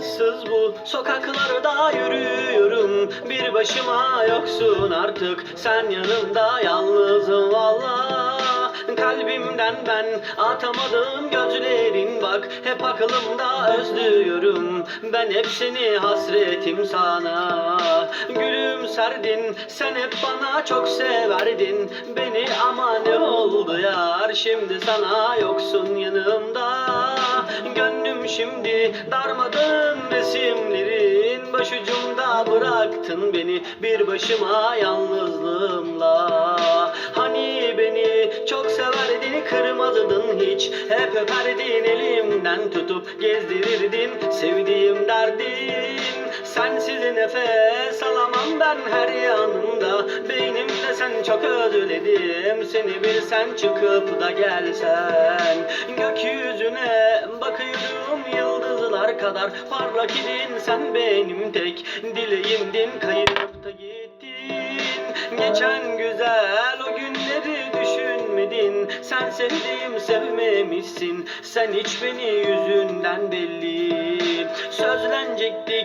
yalnız bu sokaklarda yürüyorum. Bir başıma yoksun artık. Sen yanımda yalnızım valla Kalbimden ben atamadım gözlerin bak. Hep aklımda özlüyorum. Ben hep seni hasretim sana. Gülüm serdin sen hep bana çok severdin. Beni ama ne oldu yar? Şimdi sana yoksun yanımda. Gönlüm şimdi darmadağın resimlerin. Başucumda bıraktın beni bir başıma yalnızlığımla. Hani beni çok severdin kırmazdın hiç? Hep öperdin elimden tutup gezdirirdin sevdiğim derdin. Sensiz nefes alamam ben her yanımda. Beynimde sen çok özledim. Seni bir sen çıkıp da gelsen. Gökyüzüne kadar Parlak idin sen benim tek dileğimdin Kayıp da gittin. Geçen güzel o günleri düşünmedin. Sen sevdiğim sevmemişsin. Sen hiç beni yüzünden belli. Sözlenecektik